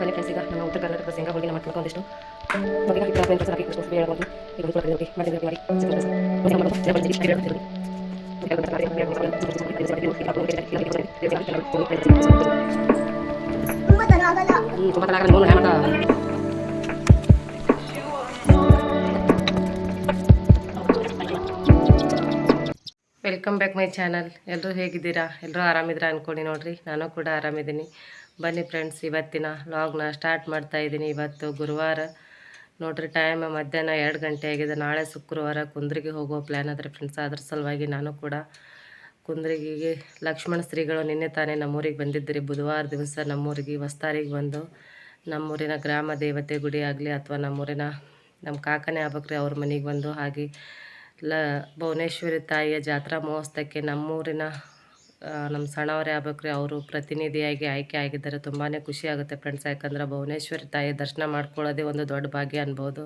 ಬನ್ನಿ ಫ್ರೆಂಡ್ಸ್ ಈಗ ನಮ್ಮ ಉತ್ತರ ಕರ್ನಾಟಕದ ಶೇಂಗಾ ಹೋಳಿಗೆ ಮಾಡ್ಕೊಂಡು ಒಂದಿಷ್ಟು ನೋಡಿ ಈಗ ಫ್ರೆಂಡ್ಸ್ ಹಾಕಿ ಕೃಷ್ಣ ಬೇಳೆ ಹಾಕೊಂಡು ಈಗ ಒಂದು ಕಡೆ ನೋಡಿ ಮಾಡಿ ಮಾಡಿ ತುಂಬ ತಲಾಗಲ್ಲ ನೋಡು Hemanta welcome back my channel ಎಲ್ಲರೂ ಹೇಗಿದ್ದೀರಾ ಎಲ್ಲರೂ ಆರಾಮಿದ್ದೀರಾ ಅಂದ್ಕೊಳ್ಳಿ ನೋಡ್ರಿ ನಾನು ಕೂಡ ಆರಾಮಿದ್ದೀನಿ ಬನ್ನಿ ಫ್ರೆಂಡ್ಸ್ ಇವತ್ತಿನ ವ್ಲಾಗ್ನ ಸ್ಟಾರ್ಟ್ ಮಾಡ್ತಾ ಇದ್ದೀನಿ. ಇವತ್ತು ಗುರುವಾರ, ನೋಡ್ರಿ ಟೈಮ್ ಮಧ್ಯಾಹ್ನ ಎರಡು ಗಂಟೆ ಆಗಿದೆ. ನಾಳೆ ಶುಕ್ರವಾರ ಕುಂದ್ರಿಗೆ ಹೋಗೋ ಪ್ಲ್ಯಾನ್ ಆದರೆ ಫ್ರೆಂಡ್ಸ್ ಅದ್ರ ಸಲುವಾಗಿ ನಾನು ಕೂಡ ಕುಂದ್ರಿಗೆ ಲಕ್ಷ್ಮಣ ಶ್ರೀಗಳು ನಿನ್ನೆ ತಾನೇ ನಮ್ಮೂರಿಗೆ ಬಂದಿದ್ದಿರಿ. ಬುಧವಾರ ದಿವಸ ನಮ್ಮೂರಿಗೆ, ಹೊಸ್ತಾರಿಗೆ ಬಂದು ನಮ್ಮೂರಿನ ಗ್ರಾಮ ದೇವತೆ ಗುಡಿ ಆಗಲಿ ಅಥವಾ ನಮ್ಮೂರಿನ ನಮ್ಮ ಕಾಕನೇ ಆಗ್ಬೇಕ್ರಿ, ಅವ್ರ ಮನೆಗೆ ಬಂದು ಹಾಗೆ ಲ ಭುವನೇಶ್ವರಿ ತಾಯಿಯ ಜಾತ್ರಾ ಮಹೋತ್ಸವಕ್ಕೆ ನಮ್ಮೂರಿನ ನಮ್ಮ ಸಣ್ಣವರೇ ಆಗ್ಬೇಕ್ರಿ. ಅವರು ಪ್ರತಿನಿಧಿಯಾಗಿ ಆಯ್ಕೆ ಆಗಿದ್ದಾರೆ. ತುಂಬಾ ಖುಷಿ ಆಗುತ್ತೆ ಫ್ರೆಂಡ್ಸ್ ಯಾಕಂದ್ರೆ ಭುವನೇಶ್ವರಿ ತಾಯಿ ದರ್ಶನ ಮಾಡ್ಕೊಳ್ಳೋದೇ ಒಂದು ದೊಡ್ಡ ಭಾಗ್ಯ ಅನ್ಬೋದು.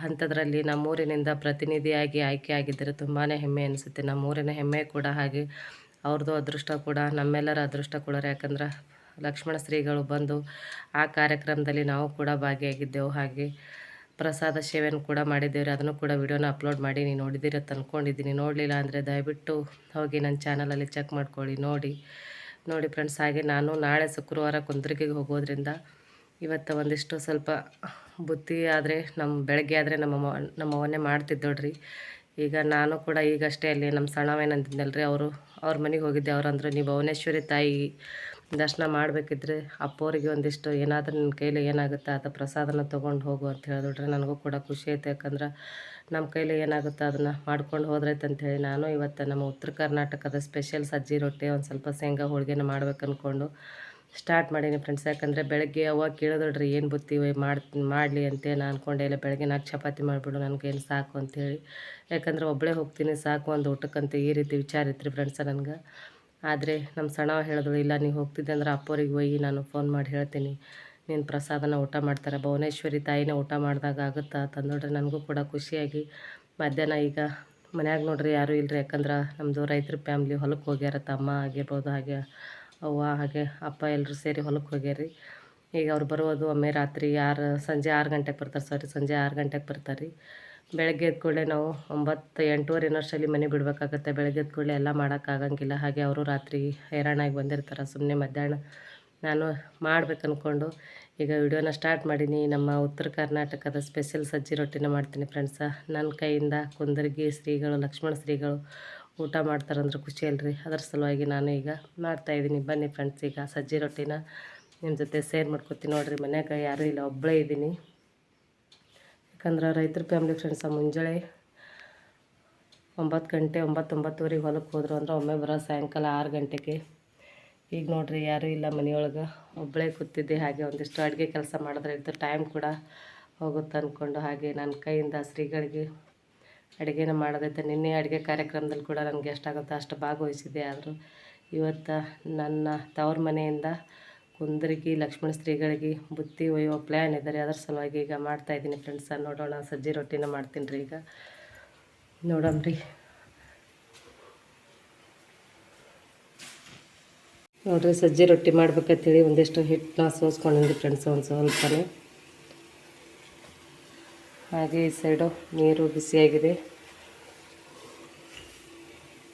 ಅಂಥದ್ರಲ್ಲಿ ನಮ್ಮೂರಿನಿಂದ ಪ್ರತಿನಿಧಿಯಾಗಿ ಆಯ್ಕೆ ಆಗಿದ್ದರೆ ತುಂಬಾ ಹೆಮ್ಮೆ ಅನಿಸುತ್ತೆ. ನಮ್ಮೂರಿನ ಹೆಮ್ಮೆ ಕೂಡ ಹಾಗೆ ಅವ್ರದ್ದು ಅದೃಷ್ಟ ಕೂಡ ನಮ್ಮೆಲ್ಲರ ಅದೃಷ್ಟ ಕೂಡ. ಯಾಕಂದ್ರೆ ಲಕ್ಷ್ಮಣ ಶ್ರೀಗಳು ಬಂದು ಆ ಕಾರ್ಯಕ್ರಮದಲ್ಲಿ ನಾವು ಕೂಡ ಭಾಗಿಯಾಗಿದ್ದೆವು ಹಾಗೆ. ಪ್ರಸಾದ ಸೇವೆಯನ್ನು ಕೂಡ ಮಾಡಿದ್ದೇವೆ ಅದನ್ನು ಕೂಡ ವಿಡಿಯೋನ ಅಪ್ಲೋಡ್ ಮಾಡಿ ನೀವು ನೋಡಿದ್ದೀರ ಅಂತ ಅಂದ್ಕೊಂಡಿದ್ದೀನಿ ನೋಡಲಿಲ್ಲ ಅಂದರೆ ದಯವಿಟ್ಟು ಹೋಗಿ ನನ್ನ ಚಾನಲಲ್ಲಿ ಚೆಕ್ ಮಾಡ್ಕೊಳ್ಳಿ, ನೋಡಿ. ನೋಡಿ ಫ್ರೆಂಡ್ಸ್, ಹಾಗೆ ನಾನು ನಾಳೆ ಶುಕ್ರವಾರ ಕುಂದ್ರಿಗೆಗೆ ಹೋಗೋದ್ರಿಂದ ಇವತ್ತು ಒಂದಿಷ್ಟು ಸ್ವಲ್ಪ ಬುತ್ತಿ ಆದರೆ, ನಮ್ಮ ಬೆಳಗ್ಗೆ ಆದರೆ ನಮ್ಮ ನಮ್ಮ ಅವನೇ ಮಾಡ್ತಿದ್ದೋಡ್ರಿ. ಈಗ ನಾನು ಕೂಡ ಈಗಷ್ಟೇ ಅಲ್ಲಿ ನಮ್ಮ ಸಣ್ಣವೇನಂತಿದ್ದಲ್ರಿ ಅವರು, ಅವ್ರ ಮನೆಗೆ ಹೋಗಿದ್ದೆ. ಅವ್ರು ಅಂದರು, ನೀವು ಭುವನೇಶ್ವರಿ ತಾಯಿ ದರ್ಶನ ಮಾಡಬೇಕಿದ್ರೆ ಅಪ್ಪೋರಿಗೆ ಒಂದಿಷ್ಟು ಏನಾದರೂ ನಿನ್ನ ಕೈಲಿ ಏನಾಗುತ್ತೆ ಅದು ಪ್ರಸಾದನ ತೊಗೊಂಡು ಹೋಗು ಅಂತ ಹೇಳಿದ್ರೆ ನನಗೂ ಕೂಡ ಖುಷಿ ಐತೆ. ಯಾಕಂದ್ರೆ ನಮ್ಮ ಕೈಲಿ ಏನಾಗುತ್ತೆ ಅದನ್ನು ಮಾಡ್ಕೊಂಡು ಹೋದ್ರೈತೆ ಅಂತೇಳಿ ನಾನು ಇವತ್ತು ನಮ್ಮ ಉತ್ತರ ಕರ್ನಾಟಕದ ಸ್ಪೆಷಲ್ ಸಜ್ಜಿ ರೊಟ್ಟಿ ಒಂದು ಸ್ವಲ್ಪ ಶೇಂಗಾ ಹೋಳಿಗೆನ ಮಾಡ್ಬೇಕು ಅಂದ್ಕೊಂಡು ಸ್ಟಾರ್ಟ್ ಮಾಡೀನಿ ಫ್ರೆಂಡ್ಸ್ ಯಾಕಂದರೆ ಬೆಳಗ್ಗೆ ಅವಾಗ ಕೇಳಿದ್ರಿ ಏನು ಬುತ್ತಿ ಮಾಡಿ, ಮಾಡಲಿ ಅಂತೇಳಿ ನಾನು ಅಂದ್ಕೊಂಡೆ ಇಲ್ಲ ಬೆಳಗ್ಗೆ ನಾಲ್ಕು ಚಪಾತಿ ಮಾಡಿಬಿಡು, ನನಗೇನು ಸಾಕು ಅಂತೇಳಿ ಯಾಕಂದರೆ ಒಬ್ಬಳೇ ಹೋಗ್ತೀನಿ, ಸಾಕು ಒಂದು ಊಟಕ್ಕಂತ ಈ ರೀತಿ ವಿಚಾರ ಇತ್ತು ರೀ ಫ್ರೆಂಡ್ಸ ನನಗೆ. ಆದರೆ ನಮ್ಮ ಸಣವ ಹೇಳಿದ್ರು ಇಲ್ಲ ನೀವು ಹೋಗ್ತಿದ್ದೆ ಅಂದ್ರೆ ಅಪ್ಪೋರಿಗೆ ಹೋಗಿ ನಾನು ಫೋನ್ ಮಾಡಿ ಹೇಳ್ತೀನಿ. ನೀನು ಪ್ರಸಾದನ ಊಟ ಮಾಡ್ತಾರೆ. ಭುವನೇಶ್ವರಿ ತಾಯಿನ ಊಟ ಮಾಡಿದಾಗ ಆಗುತ್ತಾ? ತಂದೋಡ್ರೆ, ನನಗೂ ಕೂಡ ಖುಷಿಯಾಗಿ. ಮಧ್ಯಾಹ್ನ ಈಗ ಮನ್ಯಾಗ ನೋಡ್ರಿ, ಯಾರೂ ಇಲ್ಲರಿ ಯಾಕಂದ್ರೆ ನಮ್ಮದು ರೈತರ ಫ್ಯಾಮ್ಲಿ ಹೊಲಕ್ಕೆ ಹೋಗ್ಯಾರ ತಮ್ಮ ಆಗಿರ್ಬೋದು, ಹಾಗೆ ಅವ್ವ, ಹಾಗೆ ಅಪ್ಪ ಎಲ್ಲರೂ ಸೇರಿ ಹೊಲಕ್ಕೆ ಹೋಗ್ಯಾರಿ ಈಗ ಅವ್ರು ಬರೋದು ಒಮ್ಮೆ ರಾತ್ರಿ ಆರು, ಸಂಜೆ ಆರು ಗಂಟೆಗೆ ಬರ್ತಾರೆ. ಸಾರಿ ಸಂಜೆ ಆರು ಗಂಟೆಗೆ ಬರ್ತಾರೆ ರೀ ಬೆಳಗ್ಗೆ ಎದ್ದ ಕೂಡಲೇ ನಾವು ಒಂಬತ್ತು ಎಂಟೂವರೆ ಅಷ್ಟರಲ್ಲಿ ಮನೆ ಬಿಡಬೇಕಾಗತ್ತೆ. ಬೆಳಗ್ಗೆ ಎದ್ದ ಕೂಡಲೇ ಎಲ್ಲ ಮಾಡೋಕ್ಕಾಗಂಗಿಲ್ಲ. ಹಾಗೆ ಅವರು ರಾತ್ರಿ ಹೈರಾಣಾಗಿ ಬಂದಿರ್ತಾರೆ. ಸುಮ್ಮನೆ ಮಧ್ಯಾಹ್ನ ನಾನು ಮಾಡ್ಬೇಕು ಅಂದ್ಕೊಂಡು ಈಗ ವಿಡಿಯೋನ ಸ್ಟಾರ್ಟ್ ಮಾಡೀನಿ. ನಮ್ಮ ಉತ್ತರ ಕರ್ನಾಟಕದ ಸ್ಪೆಷಲ್ ಸಜ್ಜಿ ರೊಟ್ಟಿನ ಮಾಡ್ತೀನಿ ಫ್ರೆಂಡ್ಸ. ನನ್ನ ಕೈಯಿಂದ ಕುಂದರ್ಗಿ ಶ್ರೀಗಳು, ಲಕ್ಷ್ಮಣ ಶ್ರೀಗಳು ಊಟ ಮಾಡ್ತಾರಂದ್ರೆ ಖುಷಿ ಅಲ್ರಿ. ಅದರ ಸಲುವಾಗಿ ನಾನು ಈಗ ಮಾಡ್ತಾಯಿದ್ದೀನಿ ಬನ್ನಿ ಫ್ರೆಂಡ್ಸ್, ಈಗ ಸಜ್ಜಿ ರೊಟ್ಟಿನ ನಿಮ್ಮ ಜೊತೆ ಶೇರ್ ಮಾಡ್ಕೊತೀನಿ. ನೋಡಿರಿ ಮನ್ಯಾಗ ಯಾರೂ ಇಲ್ಲ ಒಬ್ಬಳೇ ಇದ್ದೀನಿ ಯಾಕಂದ್ರೆ ರೈತರ ಫ್ಯಾಮ್ಲಿ ಫ್ರೆಂಡ್ಸ ಮುಂಜಾನೆ ಒಂಬತ್ತು ಗಂಟೆ, ಒಂಬತ್ತೊಂಬತ್ತುವರೆಗೆ ಹೊಲಕ್ಕೆ ಹೋದ್ರು ಅಂದ್ರೆ ಒಮ್ಮೆ ಬರೋ ಸಾಯಂಕಾಲ ಆರು ಗಂಟೆಗೆ. ಈಗ ನೋಡ್ರಿ, ಯಾರೂ ಇಲ್ಲ ಮನೆಯೊಳಗೆ. ಒಬ್ಬಳೇ ಕೂತಿದ್ದೆ, ಹಾಗೆ ಒಂದಿಷ್ಟು ಅಡುಗೆ ಕೆಲಸ ಮಾಡಿದ್ರೆ ಇತ್ತು ಟೈಮ್ ಕೂಡ ಹೋಗುತ್ತೆ ಅಂದ್ಕೊಂಡು ಹಾಗೆ ನನ್ನ ಕೈಯಿಂದ ಶ್ರೀಗಳಿಗೆ ಅಡುಗೆನ ಮಾಡೋದೈತೆ. ನಿನ್ನೆ ಅಡುಗೆ ಕಾರ್ಯಕ್ರಮದಲ್ಲಿ ಕೂಡ ನನಗೆ ಎಷ್ಟಾಗುತ್ತೋ ಅಷ್ಟು ಭಾಗವಹಿಸಿದೆ ಆದರೂ ಇವತ್ತು ನನ್ನ ತವ್ರ ಮನೆಯಿಂದ ಕುಂದರ್ಗಿ, ಲಕ್ಷ್ಮಣ ಸ್ತ್ರೀಗಳಿಗೆ ಬುತ್ತಿ ಒಯ್ಯೋ ಪ್ಲ್ಯಾನ್ ಇದ್ದಾರೆ ಅದರ ಸಲುವಾಗಿ ಈಗ ಮಾಡ್ತಾಯಿದ್ದೀನಿ ಫ್ರೆಂಡ್ಸ ನೋಡೋಣ. ಸಜ್ಜಿ ರೊಟ್ಟಿನ ಮಾಡ್ತೀನಿ ರೀ ಈಗ. ನೋಡಮ್ರಿ ನೋಡ್ರಿ, ಸಜ್ಜಿ ರೊಟ್ಟಿ ಮಾಡ್ಬೇಕಂತೇಳಿ ಒಂದಿಷ್ಟು ಹಿಟ್ಟನ್ನ ಸೋಸ್ಕೊಂಡಿದ್ದೆ ಫ್ರೆಂಡ್ಸ್ ಒಂದು ಸ್ವಲ್ಪನೇ ಹಾಗೆ ಈ ಸೈಡು ನೀರು ಬಿಸಿಯಾಗಿದೆ.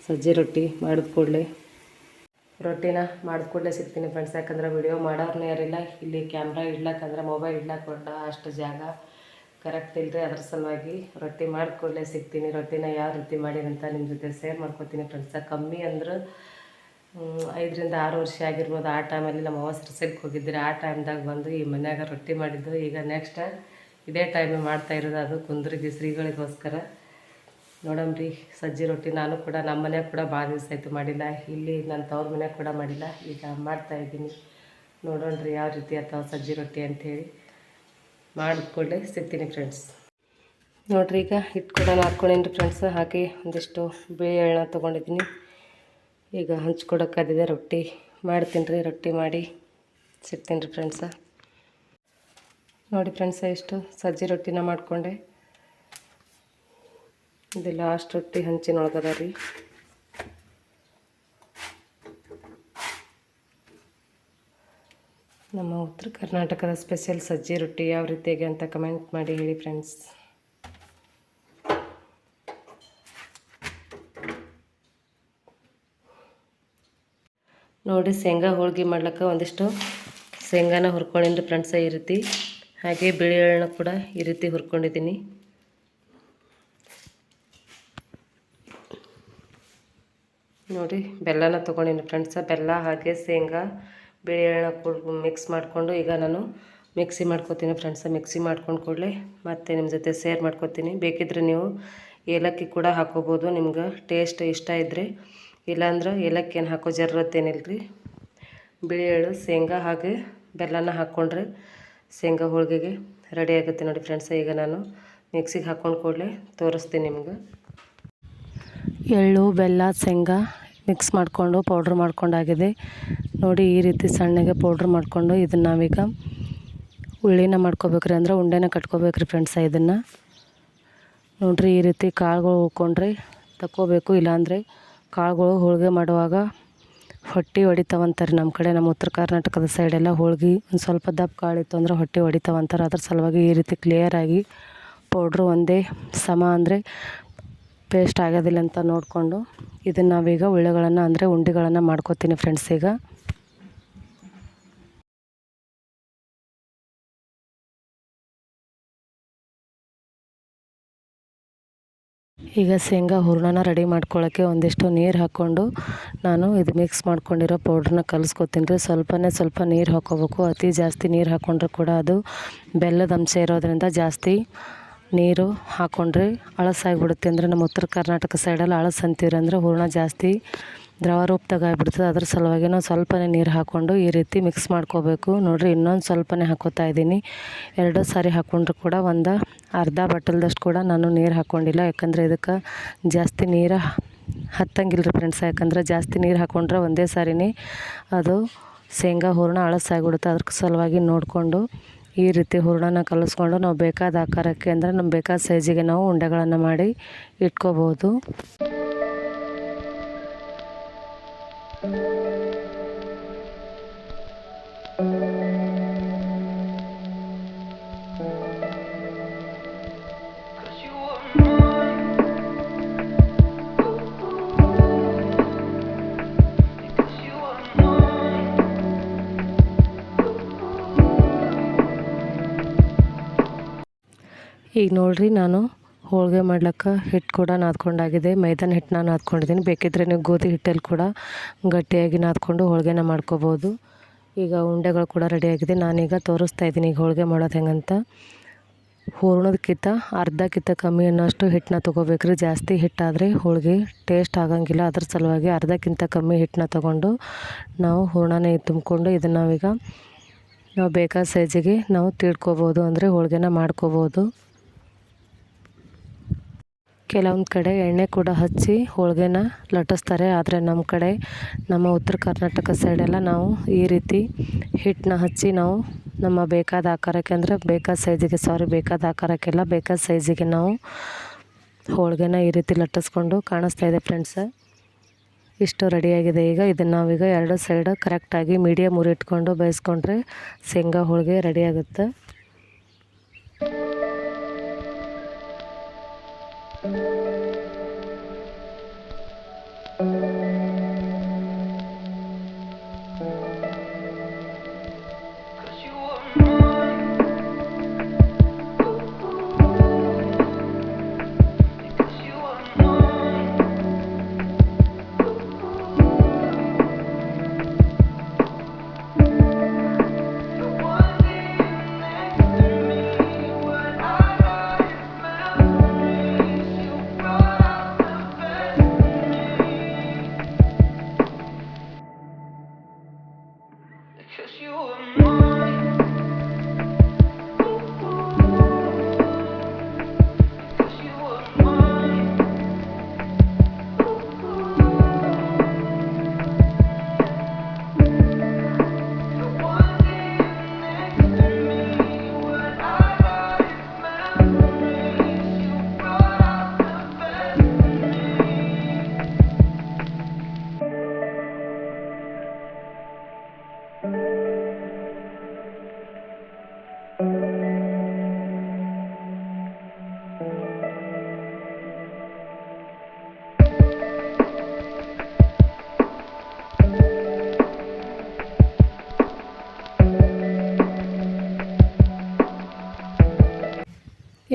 ಸಜ್ಜಿ ರೊಟ್ಟಿ ಮಾಡಿದ ಕೂಡಲೇ ರೊಟ್ಟಿನ ಮಾಡಿದ ಕೂಡಲೇ ಸಿಗ್ತೀನಿ ಫ್ರೆಂಡ್ಸ್ ಯಾಕಂದ್ರೆ ವಿಡಿಯೋ ಮಾಡೋರ್ನೇ ಯಾರಿಲ್ಲ. ಇಲ್ಲಿ ಕ್ಯಾಮ್ರಾ ಇಡ್ಲಕ್ಕಂದ್ರೆ ಮೊಬೈಲ್ ಇಡ್ಲಕ್ಕೆ ಕೊಟ್ಟ ಅಷ್ಟು ಜಾಗ ಕರೆಕ್ಟ್ ಇಲ್ಲದೆ ಅದ್ರ ಸಲುವಾಗಿ ರೊಟ್ಟಿ ಮಾಡಿದ ಕೂಡಲೇ ಸಿಗ್ತೀನಿ. ರೊಟ್ಟಿನ ಯಾವ ರೀತಿ ಮಾಡಿದಂತ ನಿಮ್ಮ ಜೊತೆ ಶೇರ್ ಮಾಡ್ಕೊತೀನಿ ಫ್ರೆಂಡ್ಸ ಕಮ್ಮಿ ಅಂದ್ರೆ ಐದರಿಂದ ಆರು ವರ್ಷ ಆಗಿರ್ಬೋದು. ಆ ಟೈಮಲ್ಲಿ ನಮ್ಮ ಅವಸರ ಸಿಕ್ಕ ಹೋಗಿದ್ದರೆ ಆ ಟೈಮ್ದಾಗ ಬಂದು ಈ ಮನ್ಯಾಗ ರೊಟ್ಟಿ ಮಾಡಿದ್ದು. ಈಗ ನೆಕ್ಸ್ಟ್ ಇದೇ ಟೈಮ್ ಮಾಡ್ತಾ ಇರೋದು ಅದು ಕುಂದ್ರಿಗೆ ಶ್ರೀಗಳಿಗೋಸ್ಕರ. ನೋಡಮ್ರಿ, ಸಜ್ಜಿ ರೊಟ್ಟಿ ನಾನು ಕೂಡ ನಮ್ಮ ಮನೆಯಾಗ ಕೂಡ ಭಾಳ ದಿವಸ ಆಯಿತು ಮಾಡಿಲ್ಲ. ಇಲ್ಲಿ ನನ್ನ ತವ್ರ ಮನೆಯಾಗ ಕೂಡ ಮಾಡಿಲ್ಲ. ಈಗ ಮಾಡ್ತಾ ಇದ್ದೀನಿ. ನೋಡೋಣ್ರಿ ಯಾವ ರೀತಿ ಅಥವಾ ಸಜ್ಜಿ ರೊಟ್ಟಿ ಅಂಥೇಳಿ. ಮಾಡಿಕೊಂಡೆ ಸಿಗ್ತೀನಿ ಫ್ರೆಂಡ್ಸ್ ನೋಡ್ರಿ ಈಗ ಹಿಟ್ಟು ಕೂಡ ರೀ ಫ್ರೆಂಡ್ಸ್ ಹಾಕಿ ಒಂದಿಷ್ಟು ಬಿಳಿ ಎಳ್ಳ ತೊಗೊಂಡಿದ್ದೀನಿ. ಈಗ ಹಂಚ್ಕೊಡೋಕ್ಕಾದಿದೆ ರೊಟ್ಟಿ. ಮಾಡ್ತೀನಿ ರೀ ರೊಟ್ಟಿ ಮಾಡಿ ಸಿಗ್ತೀನಿ ರೀ ಫ್ರೆಂಡ್ಸ ನೋಡಿ ಫ್ರೆಂಡ್ಸ ಇಷ್ಟು ಸಜ್ಜಿ ರೊಟ್ಟಿನ ಮಾಡಿಕೊಂಡೆ. ಇದು ಲಾಸ್ಟ್ ರೊಟ್ಟಿ ಹಂಚಿನೊಳಗದ ರೀ ನಮ್ಮ ಉತ್ತರ ಕರ್ನಾಟಕದ ಸ್ಪೆಷಲ್ ಸಜ್ಜಿ ರೊಟ್ಟಿ ಯಾವ ರೀತಿಯಾಗಿ ಅಂತ ಕಮೆಂಟ್ ಮಾಡಿ ಹೇಳಿ ಫ್ರೆಂಡ್ಸ್ ನೋಡಿ ಶೇಂಗಾ ಹೋಳ್ಗೆ ಮಾಡ್ಲಿಕ್ಕೆ ಒಂದಿಷ್ಟು ಶೇಂಗಾನ ಹುರ್ಕೊಂಡಿನಿ ಫ್ರೆಂಡ್ಸ ಈ ರೀತಿ. ಹಾಗೆ ಬಿಳಿ ಎಳ್ಳನ್ನ ಕೂಡ ಈ ರೀತಿ ಹುರ್ಕೊಂಡಿದ್ದೀನಿ. ನೋಡಿ, ಬೆಲ್ಲನ ತೊಗೊಂಡಿನಿ ಫ್ರೆಂಡ್ಸ ಬೆಲ್ಲ, ಹಾಗೆ ಶೇಂಗಾ, ಬಿಳಿ ಎಳ್ಳನ್ನ ಕೂಡ ಮಿಕ್ಸ್ ಮಾಡಿಕೊಂಡು ಈಗ ನಾನು ಮಿಕ್ಸಿ ಮಾಡ್ಕೊತೀನಿ ಫ್ರೆಂಡ್ಸ ಮಿಕ್ಸಿ ಮಾಡ್ಕೊಂಡು ಕೂಡಲೇ ಮತ್ತೆ ನಿಮ್ಮ ಜೊತೆ ಸೇರ್ ಮಾಡ್ಕೊತೀನಿ. ಬೇಕಿದ್ರೆ ನೀವು ಏಲಕ್ಕಿ ಕೂಡ ಹಾಕೋಬೋದು. ನಿಮ್ಗೆ ಟೇಸ್ಟ್ ಇಷ್ಟ ಇದ್ದರೆ ಇಲ್ಲಾಂದ್ರೆ ಏಲಕ್ಕಿ ಏನು ಹಾಕೋ ಜರತ್ತೇನಿಲ್ಲ ರೀ ಬಿಳಿ ಎಳ್ಳು, ಶೇಂಗಾ, ಹಾಗೆ ಬೆಲ್ಲನ ಹಾಕ್ಕೊಂಡ್ರೆ ಶೇಂಗಾ ಹೋಳಿಗೆಗೆ ರೆಡಿ ಆಗುತ್ತೆ ನೋಡಿ ಫ್ರೆಂಡ್ಸ ಈಗ ನಾನು ಮಿಕ್ಸಿಗೆ ಹಾಕ್ಕೊಂಡು ಕೂಡಲೇ ತೋರಿಸ್ತೀನಿ ನಿಮ್ಗೆ. ಎಳ್ಳು, ಬೆಲ್ಲ, ಶೇಂಗಾ ಮಿಕ್ಸ್ ಮಾಡಿಕೊಂಡು ಪೌಡ್ರ್ ಮಾಡ್ಕೊಂಡಾಗಿದೆ. ನೋಡಿ ಈ ರೀತಿ ಸಣ್ಣಗೆ ಪೌಡ್ರ್ ಮಾಡಿಕೊಂಡು ಇದನ್ನು ನಾವೀಗ ಉಳ್ಳಿನ ಮಾಡ್ಕೋಬೇಕ್ರಿ ಅಂದ್ರೆ ಉಂಡೆನ ಕಟ್ಕೋಬೇಕ್ರಿ ಫ್ರೆಂಡ್ಸ ಇದನ್ನು. ನೋಡಿರಿ ಈ ರೀತಿ ಕಾಳುಗಳು ಉಳ್ಕೊಂಡ್ರೆ ತಕ್ಕೋಬೇಕು, ಇಲ್ಲಾಂದರೆ ಕಾಳುಗಳು ಹೋಳಿಗೆ ಮಾಡುವಾಗ ಹೊಟ್ಟೆ ಹೊಡಿತಾವಂತಾರೆ. ನಮ್ಮ ಕಡೆ, ನಮ್ಮ ಉತ್ತರ ಕರ್ನಾಟಕದ ಸೈಡೆಲ್ಲ ಹೋಳಿಗೆ ಒಂದು ಸ್ವಲ್ಪ ದಪ್ಪ ಕಾಳಿತ್ತು ಅಂದ್ರೆ ಹೊಟ್ಟೆ ಹೊಡಿತಾವಂತಾರೆ. ಅದ್ರ ಸಲುವಾಗಿ ಈ ರೀತಿ ಕ್ಲಿಯರಾಗಿ ಪೌಡ್ರು ಒಂದೇ ಸಮ ಅಂದರೆ ಪೇಸ್ಟ್ ಆಗೋದಿಲ್ಲ ಅಂತ ನೋಡಿಕೊಂಡು ಇದನ್ನು ನಾವೀಗ ಉಳ್ಳೆಗಳನ್ನು ಅಂದರೆ ಉಂಡೆಗಳನ್ನು ಮಾಡ್ಕೋತೀನಿ ಫ್ರೆಂಡ್ಸ್ ಈಗ. ಈಗ ಶೇಂಗಾ ಹೂರ್ಣನ ರೆಡಿ ಮಾಡ್ಕೊಳ್ಳೋಕ್ಕೆ ಒಂದಿಷ್ಟು ನೀರು ಹಾಕ್ಕೊಂಡು ನಾನು ಇದು ಮಿಕ್ಸ್ ಮಾಡ್ಕೊಂಡಿರೋ ಪೌಡ್ರನ್ನ ಕಲಿಸ್ಕೊತೀನಿ ರೀ. ಸ್ವಲ್ಪನೇ ಸ್ವಲ್ಪ ನೀರು ಹಾಕ್ಕೋಬೇಕು ಅತಿ ಜಾಸ್ತಿ ನೀರು ಹಾಕ್ಕೊಂಡ್ರೆ ಕೂಡ ಅದು ಬೆಲ್ಲದ ಅಂಶ ಇರೋದರಿಂದ ಜಾಸ್ತಿ ನೀರು ಹಾಕ್ಕೊಂಡ್ರೆ ಅಳಸಾಗಿಬಿಡುತ್ತೆ ಅಂದರೆ ನಮ್ಮ ಉತ್ತರ ಕರ್ನಾಟಕ ಸೈಡಲ್ಲಿ ಅಳಸು ಅಂತೀವಿ ಅಂದರೆ ಹೂರ್ಣ ಜಾಸ್ತಿ ದ್ರವ ರೂಪದಾಗ ಆಗಿಬಿಡ್ತದೆ. ಅದ್ರ ಸಲುವಾಗಿ ನಾವು ಸ್ವಲ್ಪನೇ ನೀರು ಹಾಕ್ಕೊಂಡು ಈ ರೀತಿ ಮಿಕ್ಸ್ ಮಾಡ್ಕೋಬೇಕು. ನೋಡಿರಿ, ಇನ್ನೊಂದು ಸ್ವಲ್ಪನೇ ಹಾಕೋತಾ ಇದ್ದೀನಿ. ಎರಡು ಸಾರಿ ಹಾಕ್ಕೊಂಡ್ರು ಕೂಡ ಒಂದು ಅರ್ಧ ಬಟ್ಟಲ್ದಷ್ಟು ಕೂಡ ನಾನು ನೀರು ಹಾಕ್ಕೊಂಡಿಲ್ಲ ಯಾಕಂದರೆ ಇದಕ್ಕೆ ಜಾಸ್ತಿ ನೀರು ಹತ್ತಂಗಿಲ್ಲ ರೀ ಫ್ರೆಂಡ್ಸ್ ಯಾಕಂದ್ರೆ ಜಾಸ್ತಿ ನೀರು ಹಾಕ್ಕೊಂಡ್ರೆ ಒಂದೇ ಸಾರಿನೇ ಅದು ಶೇಂಗಾ ಹೂರಣ ಅಳಸಾಗಿಬಿಡುತ್ತೆ ಅದ್ರ ಸಲುವಾಗಿ ನೋಡಿಕೊಂಡು ಈ ರೀತಿ ಹೂರಣನ ಕಲಿಸ್ಕೊಂಡು ನಾವು ಬೇಕಾದ ಆಕಾರಕ್ಕೆ ಅಂದರೆ ನಮ್ಗೆ ಬೇಕಾದ ಸೈಜಿಗೆ ನಾವು ಉಂಡೆಗಳನ್ನು ಮಾಡಿ ಇಟ್ಕೋಬೋದು ಈಗ ನೋಡಿರಿ ನಾನು ಹೋಳಿಗೆ ಮಾಡ್ಲಿಕ್ಕೆ ಹಿಟ್ಟು ಕೂಡ ನಾದ್ಕೊಂಡಾಗಿದೆ. ಮೈದಾನ ಹಿಟ್ಟನ್ನ ನಾದ್ಕೊಂಡಿದ್ದೀನಿ. ಬೇಕಿದ್ದರೆ ನೀವು ಗೋಧಿ ಹಿಟ್ಟಲ್ಲಿ ಕೂಡ ಗಟ್ಟಿಯಾಗಿ ನಾದ್ಕೊಂಡು ಹೋಳಿಗೆನ ಮಾಡ್ಕೋಬೋದು. ಈಗ ಉಂಡೆಗಳು ಕೂಡ ರೆಡಿಯಾಗಿದೆ. ನಾನೀಗ ತೋರಿಸ್ತಾ ಇದ್ದೀನಿ ಈಗ ಹೋಳಿಗೆ ಮಾಡೋದು ಹೆಂಗಂತ. ಹೂರ್ಣದಕ್ಕಿಂತ ಅರ್ಧಕ್ಕಿಂತ ಕಮ್ಮಿ ಅನ್ನೋಷ್ಟು ಹಿಟ್ಟನ್ನ ತೊಗೋಬೇಕ್ರಿ. ಜಾಸ್ತಿ ಹಿಟ್ಟಾದರೆ ಹೋಳಿಗೆ ಟೇಸ್ಟ್ ಆಗಂಗಿಲ್ಲ. ಅದ್ರ ಸಲುವಾಗಿ ಅರ್ಧಕ್ಕಿಂತ ಕಮ್ಮಿ ಹಿಟ್ಟನ್ನ ತೊಗೊಂಡು ನಾವು ಹೂರ್ಣನೇ ತುಂಬಿಕೊಂಡು ಇದನ್ನು ನಾವೀಗ ನಾವು ಬೇಕಾದ ಸೈಜಿಗೆ ನಾವು ತಿಳ್ಕೊಬೋದು ಅಂದರೆ ಹೋಳಿಗೆನ ಮಾಡ್ಕೋಬೋದು. ಕೆಲವೊಂದು ಕಡೆ ಎಣ್ಣೆ ಕೂಡ ಹಚ್ಚಿ ಹೋಳಿಗೆನ ಲಟ್ಟಿಸ್ತಾರೆ. ಆದರೆ ನಮ್ಮ ಕಡೆ, ನಮ್ಮ ಉತ್ತರ ಕರ್ನಾಟಕ ಸೈಡೆಲ್ಲ ನಾವು ಈ ರೀತಿ ಹಿಟ್ಟನ್ನ ಹಚ್ಚಿ ನಾವು ನಮ್ಮ ಬೇಕಾದ ಆಕಾರಕ್ಕೆ ಅಂದರೆ ಬೇಕಾದ ಸೈಜಿಗೆ ಸಾರಿ ಬೇಕಾದ ಆಕಾರಕ್ಕೆಲ್ಲ ಬೇಕಾದ ಸೈಜಿಗೆ ನಾವು ಹೋಳಿಗೆನ ಈ ರೀತಿ ಲಟ್ಟಿಸ್ಕೊಂಡು ಕಾಣಿಸ್ತಾ ಇದೆ ಫ್ರೆಂಡ್ಸ ಇಷ್ಟು ರೆಡಿಯಾಗಿದೆ ಈಗ ಇದನ್ನು ನಾವೀಗ ಎರಡು ಸೈಡ್ ಕರೆಕ್ಟಾಗಿ ಮೀಡಿಯಮ್ ಉರಿಟ್ಕೊಂಡು ಬೇಯಿಸ್ಕೊಂಡ್ರೆ ಶೇಂಗಾ ಹೋಳಿಗೆ ರೆಡಿಯಾಗುತ್ತೆ Thank you. Cause you were mine.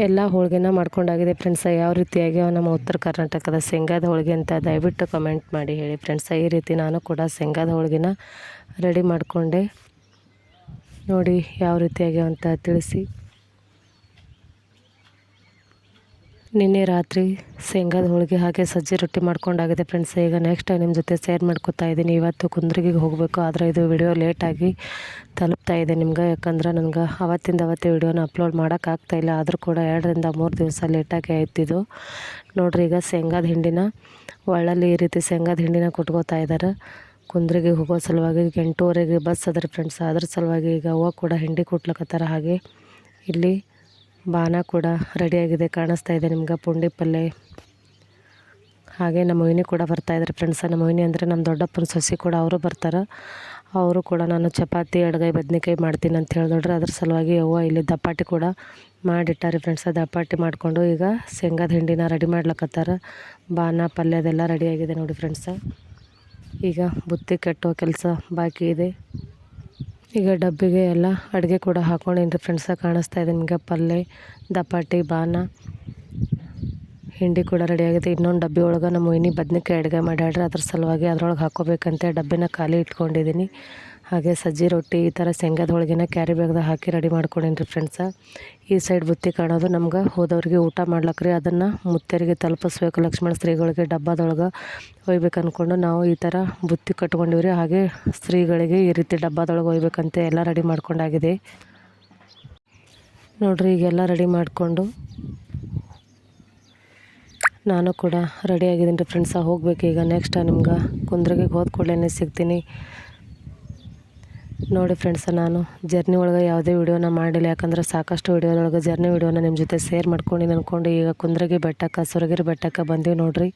ಎಲ್ಲ ಹೋಳಿಗೆನ ಮಾಡ್ಕೊಂಡಾಗಿದೆ ಫ್ರೆಂಡ್ಸ. ಯಾವ ರೀತಿಯಾಗಿ ನಮ್ಮ ಉತ್ತರ ಕರ್ನಾಟಕದ ಶೇಂಗಾದ ಹೋಳಿಗೆ ಅಂತ ದಯವಿಟ್ಟು ಕಮೆಂಟ್ ಮಾಡಿ ಹೇಳಿ ಫ್ರೆಂಡ್ಸ. ಈ ರೀತಿ ನಾನು ಕೂಡ ಶೇಂಗಾದ ಹೋಳಿಗೆನ ರೆಡಿ ಮಾಡಿಕೊಂಡೆ. ನೋಡಿ, ಯಾವ ರೀತಿಯಾಗಿ ಅಂತ ತಿಳಿಸಿ. ನಿನ್ನೆ ರಾತ್ರಿ ಶೇಂಗಾದ ಹೋಳಿಗೆ ಹಾಗೆ ಸಜ್ಜಿ ರೊಟ್ಟಿ ಮಾಡ್ಕೊಂಡಾಗಿದೆ ಫ್ರೆಂಡ್ಸ್ ಈಗ ನೆಕ್ಸ್ಟ್ ನಿಮ್ಮ ಜೊತೆ ಶೇರ್ ಮಾಡ್ಕೊತಾ ಇದ್ದೀನಿ. ಇವತ್ತು ಕುಂದ್ರಿಗೆ ಹೋಗಬೇಕು, ಆದರೆ ಇದು ವಿಡಿಯೋ ಲೇಟಾಗಿ ತಲುಪ್ತಾ ಇದೆ ನಿಮ್ಗೆ. ಯಾಕಂದ್ರೆ ನನಗೆ ಅವತ್ತಿಂದ ಅವತ್ತೇ ವಿಡಿಯೋನ ಅಪ್ಲೋಡ್ ಮಾಡೋಕ್ಕಾಗ್ತಾಯಿಲ್ಲ ಆದರೂ ಕೂಡ ಎರಡರಿಂದ ಮೂರು ದಿವಸ ಲೇಟಾಗಿ ಆಯ್ತಿದ್ದು ನೋಡ್ರಿ, ಈಗ ಶೇಂಗಾದ ಹಿಂಡಿನ ಒಳ್ಳಲ್ಲಿ ಈ ರೀತಿ ಶೇಂಗಾದ ಹಿಂಡಿನ ಕುಟ್ಕೋತಾ ಇದ್ದಾರೆ ಕುಂದ್ರಿಗೆ ಹೋಗೋ ಸಲುವಾಗಿ ಎಂಟೂವರೆಗೆ ಬಸ್ ಅದ್ರ ಫ್ರೆಂಡ್ಸ್ ಅದ್ರ ಸಲುವಾಗಿ ಈಗ ಅವ್ವ ಕೂಡ ಹಿಂಡಿ ಕುಟ್ಲಕತ್ತಾರ ಹಾಗೆ. ಇಲ್ಲಿ ಬಾನ ಕೂಡ ರೆಡಿಯಾಗಿದೆ, ಕಾಣಿಸ್ತಾ ಇದೆ ನಿಮ್ಗೆ, ಪುಂಡಿ ಪಲ್ಯ ಹಾಗೆ ನಮ್ಮ ಮೊಯ್ನಿ ಕೂಡ ಬರ್ತಾಯಿದ್ದಾರೆ ಫ್ರೆಂಡ್ಸ ನಮ್ಮ ಮೊಯ್ನಿ ಅಂದರೆ ನಮ್ಮ ದೊಡ್ಡಪ್ಪನ ಸೊಸಿ ಕೂಡ ಅವರು ಬರ್ತಾರೆ. ಅವರು ಕೂಡ ನಾನು ಚಪಾತಿ ಎಡಗೈ ಬದ್ನಿಕಾಯಿ ಮಾಡ್ತೀನಿ ಅಂತ ಹೇಳಿದ್ರೆ ಅದ್ರ ಸಲುವಾಗಿ ಅವ್ವ ಇಲ್ಲಿ ದಪ್ಪಾಟಿ ಕೂಡ ಮಾಡಿಟ್ಟಾರೆ ಫ್ರೆಂಡ್ಸ ದಪಾಟಿ ಮಾಡಿಕೊಂಡು ಈಗ ಶೇಂಗಾದ ಹಿಂಡಿನ ರೆಡಿ ಮಾಡ್ಲಕತ್ತಾರ. ಬಾನ ಪಲ್ಯ ಅದೆಲ್ಲ ರೆಡಿಯಾಗಿದೆ ನೋಡಿ ಫ್ರೆಂಡ್ಸ ಈಗ ಬುತ್ತಿ ಕಟ್ಟೋ ಕೆಲಸ ಬಾಕಿ ಇದೆ. ಈಗ ಡಬ್ಬಿಗೆ ಎಲ್ಲ ಅಡುಗೆ ಕೂಡ ಹಾಕ್ಕೊಂಡೇನಿ ಫ್ರೆಂಡ್ಸ ಕಾಣಿಸ್ತಾ ಇದೆ ನಿಮಗೆ ಪಲ್ಯ ದಪಾಟಿ ಬಾನ ಹಿಂಡಿ ಕೂಡ ರೆಡಿಯಾಗಿದೆ ಇನ್ನೊಂದು ಡಬ್ಬಿ ಒಳಗೆ ನಮ್ಮ ಮೊಯ್ನಿ ಬದ್ನಿಕಾಯಿ ಅಡುಗೆ ಮಾಡ್ಯಾಡ್ರಿ ಅದ್ರ ಸಲುವಾಗಿ ಅದ್ರೊಳಗೆ ಹಾಕ್ಕೋಬೇಕಂತ ಡಬ್ಬಿನ ಖಾಲಿ ಇಟ್ಕೊಂಡಿದ್ದೀನಿ ಹಾಗೆ ಸಜ್ಜಿ ರೊಟ್ಟಿ ಈ ಥರ ಶೇಂಗಾದ ಹೋಳಿಗೆನ ಕ್ಯಾರಿ ಬ್ಯಾಗ್ದಾಗ ಹಾಕಿ ರೆಡಿ ಮಾಡ್ಕೊಂಡೇನಿ ರೀ ಫ್ರೆಂಡ್ಸ ಈ ಸೈಡ್ ಬುತ್ತಿ ಕಾಣೋದು ನಮ್ಗೆ. ಹೋದವ್ರಿಗೆ ಊಟ ಮಾಡ್ಲಕ್ರಿ. ಅದನ್ನು ಮುತ್ತರಿಗೆ ತಲುಪಿಸ್ಬೇಕು. ಲಕ್ಷ್ಮಣ ಸ್ತ್ರೀಗಳಿಗೆ ಡಬ್ಬದೊಳಗೆ ಒಯ್ಬೇಕು ಅಂದ್ಕೊಂಡು ನಾವು ಈ ಥರ ಬುತ್ತಿ ಕಟ್ಕೊಂಡಿವ್ರಿ. ಹಾಗೆ ಸ್ತ್ರೀಗಳಿಗೆ ಈ ರೀತಿ ಡಬ್ಬದೊಳಗೆ ಒಯ್ಬೇಕಂತ ಎಲ್ಲ ರೆಡಿ ಮಾಡ್ಕೊಂಡಾಗಿದೆ. ನೋಡ್ರಿ, ಈಗೆಲ್ಲ ರೆಡಿ ಮಾಡಿಕೊಂಡು ನಾನು ಕೂಡ ರೆಡಿ ಆಗಿದ್ದೀನಿ ರೀ ಫ್ರೆಂಡ್ಸ ಹೋಗ್ಬೇಕು ಈಗ. ನೆಕ್ಸ್ಟ್ ನಿಮ್ಗೆ ಕುಂದ್ರಿಗೆ ಹೋದ ಕೂಡಲೇ ಸಿಗ್ತೀನಿ. ನೋಡಿ ಫ್ರೆಂಡ್ಸ ನಾನು ಜರ್ನಿ ಒಳಗೆ ಯಾವುದೇ ವೀಡಿಯೋನ ಮಾಡಿಲ್ಲ. ಯಾಕಂದ್ರೆ ಸಾಕಷ್ಟು ವೀಡಿಯೋದೊಳಗೆ ಜರ್ನಿ ವೀಡಿಯೋನ ನಿಮ್ಮ ಜೊತೆ ಶೇರ್ ಮಾಡ್ಕೊಂಡು ಅಂದ್ಕೊಂಡು ಈಗ ಕುಂದ್ರಗಿ ಬೆಟ್ಟಕ್ಕೆ, ಸುರಗಿರಿ ಬೆಟ್ಟಕ್ಕೆ ಬಂದೀವಿ ನೋಡಿರಿ.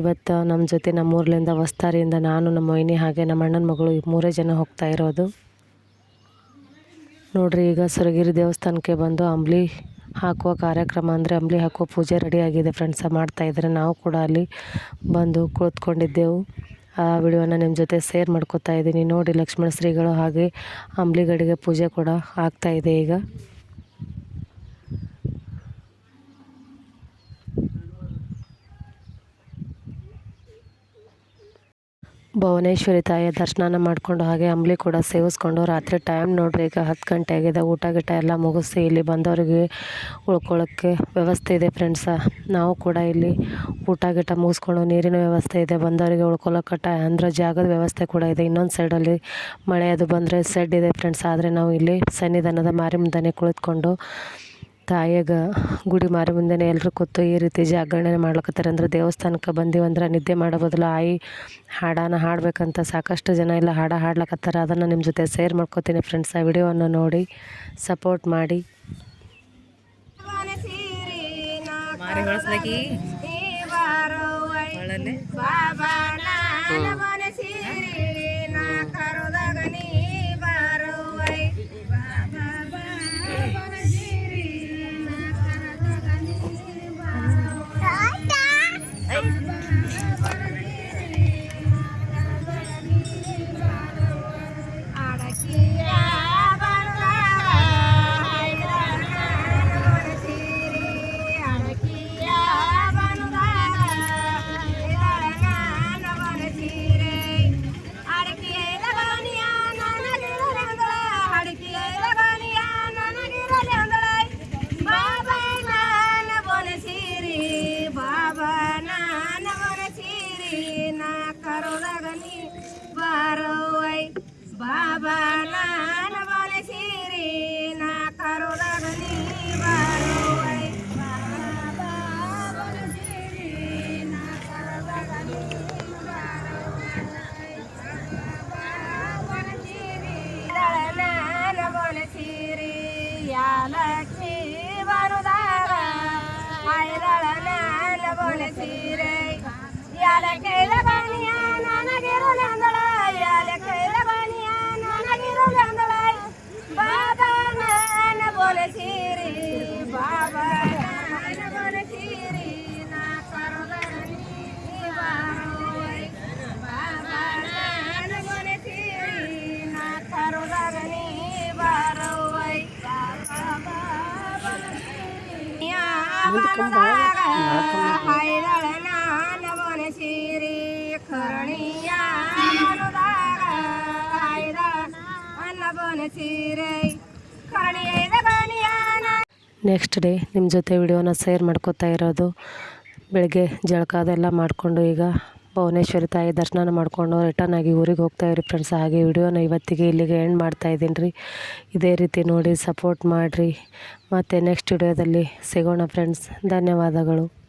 ಇವತ್ತು ನಮ್ಮ ಜೊತೆ ನಮ್ಮೂರ್ಲಿಂದ ವಸ್ತಾರಿಯಿಂದ ನಾನು, ನಮ್ಮ ಮೊಯ್ನಿ ಹಾಗೆ ನಮ್ಮ ಅಣ್ಣನ ಮಗಳು ಮೂರೇ ಜನ ಹೋಗ್ತಾ ಇರೋದು. ನೋಡಿರಿ ಈಗ ಸುರಗಿರಿ ದೇವಸ್ಥಾನಕ್ಕೆ ಬಂದು ಅಂಬ್ಲಿ ಹಾಕುವ ಕಾರ್ಯಕ್ರಮ ಅಂದರೆ ಅಂಬ್ಲಿ ಹಾಕುವ ಪೂಜೆ ರೆಡಿ ಆಗಿದೆ ಫ್ರೆಂಡ್ಸ ಮಾಡ್ತಾಯಿದ್ರೆ ನಾವು ಕೂಡ ಅಲ್ಲಿ ಬಂದು ಕುಳಿತುಕೊಂಡಿದ್ದೆವು. ಆ ವಿಡಿಯೋನ ನಿಮ್ಮ ಜೊತೆ ಶೇರ್ ಮಾಡ್ಕೋತಾ ಇದ್ದೀನಿ. ನೋಡಿ ಲಕ್ಷ್ಮಣ ಶ್ರೀಗಳು ಹಾಗೆ ಅಂಬ್ಲಿಗಡಿಗೆ ಪೂಜೆ ಕೂಡ ಆಗ್ತಾ ಇದೆ ಈಗ. ಭುವನೇಶ್ವರಿ ತಾಯಿಯ ದರ್ಶನ ಮಾಡಿಕೊಂಡು ಹಾಗೆ ಅಂಬ್ಲಿ ಕೂಡ ಸೇವಿಸ್ಕೊಂಡು ರಾತ್ರಿ ಟೈಮ್ ನೋಡ್ರಿ, ಈಗ ಹತ್ತು ಗಂಟೆ ಆಗಿದೆ ಊಟ ಗೀಟ ಎಲ್ಲ ಮುಗಿಸಿ ಇಲ್ಲಿ ಬಂದವರಿಗೆ ಉಳ್ಕೊಳ್ಳೋಕ್ಕೆ ವ್ಯವಸ್ಥೆ ಇದೆ ಫ್ರೆಂಡ್ಸ ನಾವು ಕೂಡ ಇಲ್ಲಿ ಊಟ ಗೀಟ ಮುಗಿಸ್ಕೊಂಡು ನೀರಿನ ವ್ಯವಸ್ಥೆ ಇದೆ, ಬಂದವರಿಗೆ ಉಳ್ಕೊಳ್ಳೋಕೆ ಟ, ಅಂದ್ರೆ ಜಾಗದ ವ್ಯವಸ್ಥೆ ಕೂಡ ಇದೆ. ಇನ್ನೊಂದು ಸೈಡಲ್ಲಿ ಮಳೆ ಅದು ಬಂದರೆ ಸೆಡ್ ಇದೆ ಫ್ರೆಂಡ್ಸ್ ಆದರೆ ನಾವು ಇಲ್ಲಿ ಸನ್ನಿಧಾನದ ಮಾರಿ ಮುಂದೆ ಕುಳಿತುಕೊಂಡು ತಾಯಿಯಾಗ ಗುಡಿ ಮಾರಿ ಮುಂದೆನೇ ಎಲ್ಲರೂ ಕೂತು ಈ ರೀತಿ ಜಾಗರಣೆ ಮಾಡ್ಲಕತ್ತಾರೆ. ಅಂದ್ರೆ ದೇವಸ್ಥಾನಕ್ಕೆ ಬಂದೀವಂದ್ರೆ ನಿದ್ದೆ ಮಾಡೋ ಬದಲು ಆಯಿ ಹಾಡಾನ ಹಾಡಬೇಕಂತ ಸಾಕಷ್ಟು ಜನ ಎಲ್ಲ ಹಾಡ ಹಾಡ್ಲಕತ್ತಾರೆ. ಅದನ್ನು ನಿಮ್ಮ ಜೊತೆ ಶೇರ್ ಮಾಡ್ಕೋತೀನಿ ಫ್ರೆಂಡ್ಸ್ ಆ ವಿಡಿಯೋವನ್ನು ನೋಡಿ ಸಪೋರ್ಟ್ ಮಾಡಿ. ಬಾಬಾ ನೆಕ್ಸ್ಟ್ ಡೇ ನಿಮ್ಮ ಜೊತೆ ವಿಡಿಯೋನ ಶೇರ್ ಮಾಡ್ಕೋತಾ ಇರೋದು. ಬೆಳಗ್ಗೆ ಜಳಕ ಅದೆಲ್ಲ ಮಾಡಿಕೊಂಡು ಈಗ ಭುವನೇಶ್ವರಿ ತಾಯಿ ದರ್ಶನ ಮಾಡಿಕೊಂಡು ರಿಟರ್ನ್ ಆಗಿ ಊರಿಗೆ ಹೋಗ್ತಾ ಇವ್ರಿ ಫ್ರೆಂಡ್ಸ್ ಹಾಗೆ ವಿಡಿಯೋನ ಇವತ್ತಿಗೆ ಇಲ್ಲಿಗೆ ಎಂಡ್ ಮಾಡ್ತಾ ಇದ್ದೀನಿ ರೀ. ಇದೇ ರೀತಿ ನೋಡಿ ಸಪೋರ್ಟ್ ಮಾಡಿರಿ. ಮತ್ತು ನೆಕ್ಸ್ಟ್ ವಿಡಿಯೋದಲ್ಲಿ ಸಿಗೋಣ ಫ್ರೆಂಡ್ಸ್ ಧನ್ಯವಾದಗಳು.